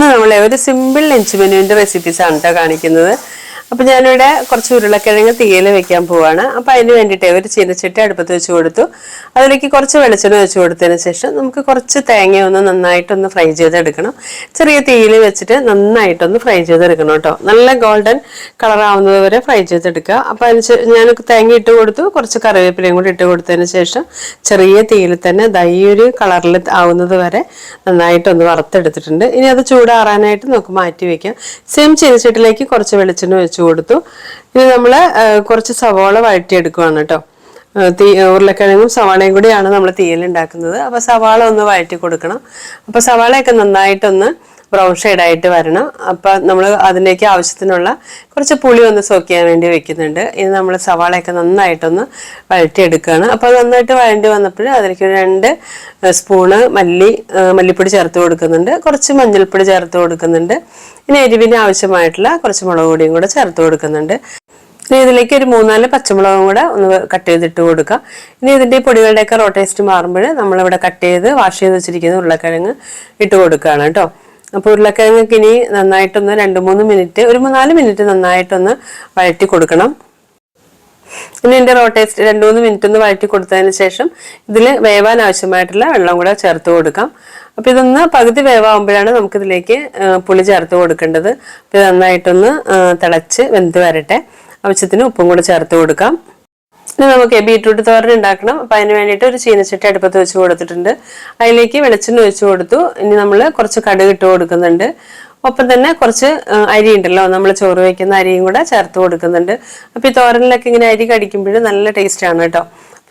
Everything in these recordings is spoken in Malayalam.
ഇന്ന് നമ്മളെ ഒരു സിമ്പിൾ ലഞ്ച് മെനുവിന്റെ റെസിപ്പീസ് ആണ് കേട്ടോ കാണിക്കുന്നത്. അപ്പൊ ഞാനിവിടെ കുറച്ച് ഉരുളക്കിഴങ്ങ് തീയിൽ വെക്കാൻ പോവാണ്. അപ്പൊ അതിന് വേണ്ടിയിട്ട് ഒരു ചീനച്ചട്ടി അടുപ്പത്ത് വെച്ച് കൊടുത്തു. അതിലേക്ക് കുറച്ച് വെളിച്ചെണ്ണ വെച്ച് കൊടുത്തതിന് ശേഷം നമുക്ക് കുറച്ച് തേങ്ങ ഒന്ന് നന്നായിട്ടൊന്ന് ഫ്രൈ ചെയ്തെടുക്കണം. ചെറിയ തീയിൽ വെച്ചിട്ട് നന്നായിട്ടൊന്ന് ഫ്രൈ ചെയ്തെടുക്കണം കേട്ടോ. നല്ല ഗോൾഡൻ കളറാവുന്നത് വരെ ഫ്രൈ ചെയ്തെടുക്കുക. അപ്പൊ അതിന് ഞാൻ തേങ്ങ ഇട്ട് കൊടുത്തു. കുറച്ച് കറിവേപ്പിലയും കൂടി ഇട്ട് കൊടുത്തതിന് ശേഷം ചെറിയ തീയിൽ തന്നെ ദാ ഈ ഒരു കളറിൽ ആവുന്നത് വരെ നന്നായിട്ടൊന്ന് വറുത്തെടുത്തിട്ടുണ്ട്. ഇനി അത് ചൂടാറാനായിട്ട് നമുക്ക് മാറ്റി വെക്കാം. സെയിം ചീനച്ചട്ടിലേക്ക് കുറച്ച് വെളിച്ചെണ്ണ വെച്ച് കൊടുത്തു. ഇനി നമ്മൾ കുറച്ച് സവാള വഴറ്റിയെടുക്കുവാണ് കേട്ടോ. തീ ഉരുളക്കിഴങ്ങും സവാളയും കൂടിയാണ് നമ്മൾ തീയലുണ്ടാക്കുന്നത് അപ്പോൾ സവാള ഒന്ന് വഴറ്റി കൊടുക്കണം. അപ്പോൾ സവാളയൊക്കെ നന്നായിട്ടൊന്ന് ബ്രൗൺ ഷെയ്ഡായിട്ട് വരണം. അപ്പം നമ്മൾ അതിലേക്ക് ആവശ്യത്തിനുള്ള കുറച്ച് പുളി ഒന്ന് സോക്ക് ചെയ്യാൻ വേണ്ടി വെക്കുന്നുണ്ട്. ഇനി നമ്മൾ സവാളയൊക്കെ നന്നായിട്ടൊന്ന് വഴറ്റിയെടുക്കുകയാണ്. അപ്പോൾ നന്നായിട്ട് വഴണ്ടി വന്നപ്പോൾ അതിലേക്ക് രണ്ട് സ്പൂണ് മല്ലി മല്ലിപ്പൊടി ചേർത്ത് കൊടുക്കുന്നുണ്ട്. കുറച്ച് മഞ്ഞൾപ്പൊടി ചേർത്ത് കൊടുക്കുന്നുണ്ട്. ഇനി എരിവിന് ആവശ്യമായിട്ടുള്ള കുറച്ച് മുളക് പൊടിയും കൂടെ ചേർത്ത് കൊടുക്കുന്നുണ്ട്. ഇനി ഇതിലേക്ക് ഒരു മൂന്നാൽ പച്ചമുളകും കൂടെ ഒന്ന് കട്ട് ചെയ്തിട്ട് കൊടുക്കാം ഇനി ഇതിന്റെ പൊടികളുടെയൊക്കെ റോ ടേസ്റ്റ് മാറുമ്പോൾ നമ്മളിവിടെ കട്ട് ചെയ്ത് വാഷ് ചെയ്ത് വെച്ചിരിക്കുന്ന ഉരുളക്കിഴങ്ങ് ഇട്ട് കൊടുക്കുകയാണ് കേട്ടോ. അപ്പോൾ ഉരുളക്കിഴങ്ങൊക്കെ ഇനി നന്നായിട്ടൊന്ന് രണ്ട് മൂന്ന് മിനിറ്റ് ഒരു നാല് മിനിറ്റ് നന്നായിട്ടൊന്ന് വഴറ്റി കൊടുക്കണം. ഇനി എന്റെ റോ ടേസ്റ്റ് രണ്ട് മൂന്ന് മിനിറ്റ് ഒന്ന് വഴറ്റി കൊടുത്തതിന് ശേഷം ഇതിൽ വേവാൻ ആവശ്യമായിട്ടുള്ള വെള്ളം കൂടെ ചേർത്ത് കൊടുക്കാം. അപ്പോൾ ഇതൊന്ന് പകുതി വേവാകുമ്പോഴാണ് നമുക്ക് ഇതിലേക്ക് പുളി ചേർത്ത് കൊടുക്കേണ്ടത്. അപ്പൊ ഇത് നന്നായിട്ടൊന്ന് തിളച്ച് വെന്ത് വരട്ടെ. ആവശ്യത്തിന് ഉപ്പും കൂടെ ചേർത്ത് കൊടുക്കാം. ഇനി നമുക്ക് ബീട്രൂട്ട് തോരൻ ഉണ്ടാക്കണം. അപ്പൊ അതിന് വേണ്ടിയിട്ട് ഒരു ചീനച്ചട്ടി അടുപ്പത്ത് വെച്ച് കൊടുത്തിട്ടുണ്ട്. അതിലേക്ക് വെളിച്ചെണ്ണ ഒഴിച്ചു കൊടുത്തു. ഇനി നമ്മൾ കുറച്ച് കടുക് ഇട്ട് കൊടുക്കുന്നുണ്ട്. ഒപ്പം തന്നെ കുറച്ച് അരി ഉണ്ടല്ലോ. നമ്മൾ ചോറ് വയ്ക്കുന്ന അരിയും കൂടെ ചേർത്ത് കൊടുക്കുന്നുണ്ട്. അപ്പം ഈ തോരനിലൊക്കെ ഇങ്ങനെ അരി കടിക്കുമ്പോൾ നല്ല ടേസ്റ്റ് ആണ് കേട്ടോ.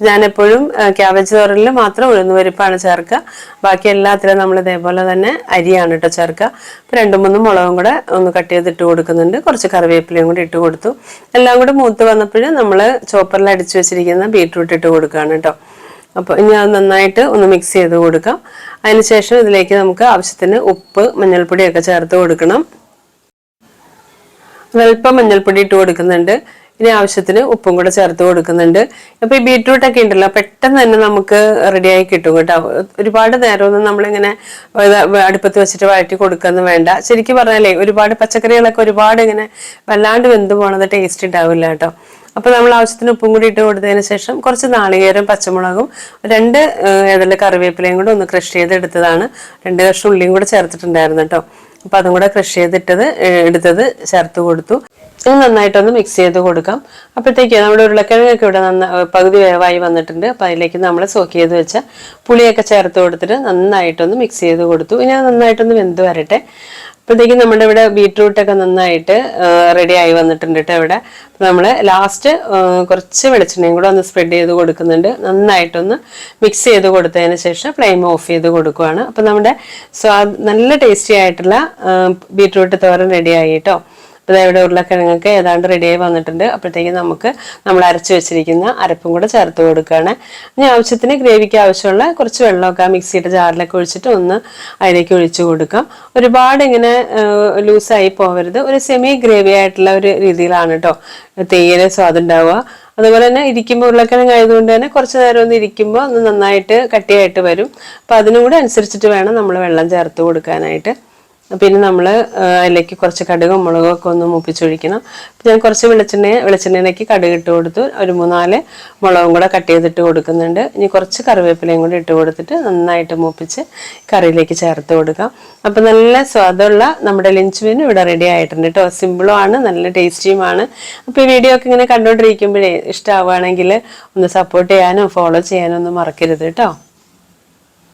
ഞാൻ എപ്പോഴും ക്യാബേജ് തോരനിൽ മാത്രം ഉഴുന്ന് പരിപ്പാണ് ചേർക്കുക. ബാക്കി എല്ലാത്തിലും നമ്മൾ ഇതേപോലെ തന്നെ അരിയാണ് കേട്ടോ ചേർക്കുക. അപ്പം രണ്ട് മൂന്നും മുളകും കൂടെ ഒന്ന് കട്ട് ചെയ്തിട്ട് കൊടുക്കുന്നുണ്ട്. കുറച്ച് കറിവേപ്പിലയും കൂടി ഇട്ട് കൊടുത്തു. എല്ലാം കൂടെ മൂത്ത് വന്നപ്പോഴും നമ്മൾ ചോപ്പറിൽ അടിച്ചു വെച്ചിരിക്കുന്ന ബീട്രൂട്ട് ഇട്ട് കൊടുക്കുകയാണ് കേട്ടോ അപ്പോൾ ഇനി അത് നന്നായിട്ട് ഒന്ന് മിക്സ് ചെയ്ത് കൊടുക്കാം. അതിനുശേഷം ഇതിലേക്ക് നമുക്ക് ആവശ്യത്തിന് ഉപ്പ് മഞ്ഞൾപ്പൊടിയൊക്കെ ചേർത്ത് കൊടുക്കണം. അല്പം മഞ്ഞൾപ്പൊടി ഇട്ട് കൊടുക്കുന്നുണ്ട്. ഇനി ആവശ്യത്തിന് ഉപ്പും കൂടെ ചേർത്ത് കൊടുക്കുന്നുണ്ട്. അപ്പൊ ഈ ബീട്രൂട്ട് ഒക്കെ ഉണ്ടല്ലോ പെട്ടെന്ന് തന്നെ നമുക്ക് റെഡിയായി കിട്ടും കേട്ടോ. ഒരുപാട് നേരമൊന്നും നമ്മളിങ്ങനെ അടുപ്പത്ത് വെച്ചിട്ട് വഴറ്റി കൊടുക്കുന്നു വേണ്ട. ശരിക്കും പറഞ്ഞാലേ ഒരുപാട് പച്ചക്കറികളൊക്കെ ഒരുപാട് ഇങ്ങനെ വല്ലാണ്ട് വെന്ത് പോണത് ടേസ്റ്റ് ഉണ്ടാവില്ല കേട്ടോ. അപ്പൊ നമ്മൾ ആവശ്യത്തിന് ഉപ്പും കൂടി ഇട്ട് കൊടുത്തതിന് ശേഷം കുറച്ച് നാളികേരം പച്ചമുളകും രണ്ട് ഏതെല്ലാം കറിവേപ്പിലയും കൂടെ ഒന്ന് ക്രഷ് ചെയ്ത് എടുത്തതാണ് രണ്ട് കഷ്ണം ഉള്ളിയും കൂടെ ചേർത്തിട്ടുണ്ടായിരുന്നു കേട്ടോ. അപ്പൊ അതും കൂടെ ക്രഷ് ചെയ്തിട്ടത് എടുത്തത് ചേർത്ത് കൊടുത്തു. ഇത് നന്നായിട്ടൊന്ന് മിക്സ് ചെയ്ത് കൊടുക്കാം. അപ്പോഴത്തേക്ക് നമ്മുടെ ഉരുളക്കിഴങ്ങൊക്കെ ഇവിടെ നന്ന പകുതി വേവായി വന്നിട്ടുണ്ട്. അപ്പം അതിലേക്ക് നമ്മൾ സോക്ക് ചെയ്ത് വെച്ച പുളിയൊക്കെ ചേർത്ത് കൊടുത്തിട്ട് നന്നായിട്ടൊന്ന് മിക്സ് ചെയ്ത് കൊടുത്തു. ഇനി അത് നന്നായിട്ടൊന്ന് വെന്ത് വരട്ടെ. അപ്പോഴത്തേക്കും നമ്മുടെ ഇവിടെ ബീട്രൂട്ടൊക്കെ നന്നായിട്ട് റെഡി ആയി വന്നിട്ടുണ്ട് കേട്ടോ ഇവിടെ. നമ്മൾ ലാസ്റ്റ് കുറച്ച് വെളിച്ചെണ്ണയും കൂടെ ഒന്ന് സ്പ്രെഡ് ചെയ്ത് കൊടുക്കുന്നുണ്ട്. നന്നായിട്ടൊന്ന് മിക്സ് ചെയ്ത് കൊടുത്തതിന് ശേഷം ഫ്ലെയിം ഓഫ് ചെയ്ത് കൊടുക്കുകയാണ് അപ്പം നമ്മുടെ സ്വാദ് നല്ല ടേസ്റ്റി ആയിട്ടുള്ള ബീട്രൂട്ട് തോരൻ റെഡി ആയി കേട്ടോ. ഇവിടെ ഉരുളക്കിഴങ്ങൊക്കെ ഏതാണ്ട് റെഡിയായി വന്നിട്ടുണ്ട്. അപ്പോഴത്തേക്കും നമുക്ക് നമ്മൾ അരച്ച് വെച്ചിരിക്കുന്ന അരപ്പും കൂടെ ചേർത്ത് കൊടുക്കുകയാണ്. ഇനി ആവശ്യത്തിന് ഗ്രേവിക്ക് ആവശ്യമുള്ള കുറച്ച് വെള്ളമൊക്കെ മിക്സിയുടെ ജാറിലൊക്കെ ഒഴിച്ചിട്ട് ഒന്ന് അതിലേക്ക് ഒഴിച്ചു കൊടുക്കാം. ഒരുപാട് ഇങ്ങനെ ലൂസായി പോകരുത് ഒരു സെമി ഗ്രേവി ആയിട്ടുള്ള ഒരു രീതിയിലാണ് കേട്ടോ തേയില സ്വാദുണ്ടാവുക അതുപോലെ തന്നെ ഇരിക്കുമ്പോൾ ഉരുളക്കിഴങ്ങ് ആയതുകൊണ്ട് തന്നെ കുറച്ച് നേരം ഒന്ന് ഇരിക്കുമ്പോൾ ഒന്ന് നന്നായിട്ട് കട്ടിയായിട്ട് വരും. അപ്പം അതിനും കൂടെ അനുസരിച്ചിട്ട് വേണം നമ്മൾ വെള്ളം ചേർത്ത് കൊടുക്കാനായിട്ട്. പിന്നെ നമ്മൾ അതിലേക്ക് കുറച്ച് കടുകും മുളകും ഒക്കെ ഒന്ന് മൂപ്പിച്ചൊഴിക്കണം. ഞാൻ കുറച്ച് വെളിച്ചെണ്ണ വെളിച്ചെണ്ണയിലേക്ക് കടുക് ഇട്ട് കൊടുത്തു. ഒരു മൂന്നാൽ മുളകും കൂടെ കട്ട് ചെയ്തിട്ട് കൊടുക്കുന്നുണ്ട്. ഇനി കുറച്ച് കറിവേപ്പിലയും കൂടി ഇട്ട് കൊടുത്തിട്ട് നന്നായിട്ട് മൂപ്പിച്ച് കറിയിലേക്ക് ചേർത്ത് കൊടുക്കാം. അപ്പം നല്ല സ്വാദമുള്ള നമ്മുടെ ലഞ്ച് മെനു ഇവിടെ റെഡി ആയിട്ടുണ്ട് കേട്ടോ സിമ്പിളും ആണ് നല്ല ടേസ്റ്റിയുമാണ് അപ്പോൾ ഈ വീഡിയോ ഒക്കെ ഇങ്ങനെ കണ്ടുകൊണ്ടിരിക്കുമ്പോഴേ ഇഷ്ടമാവുകയാണെങ്കിൽ ഒന്ന് സപ്പോർട്ട് ചെയ്യാനും ഫോളോ ചെയ്യാനും ഒന്നും മറക്കരുത് കേട്ടോ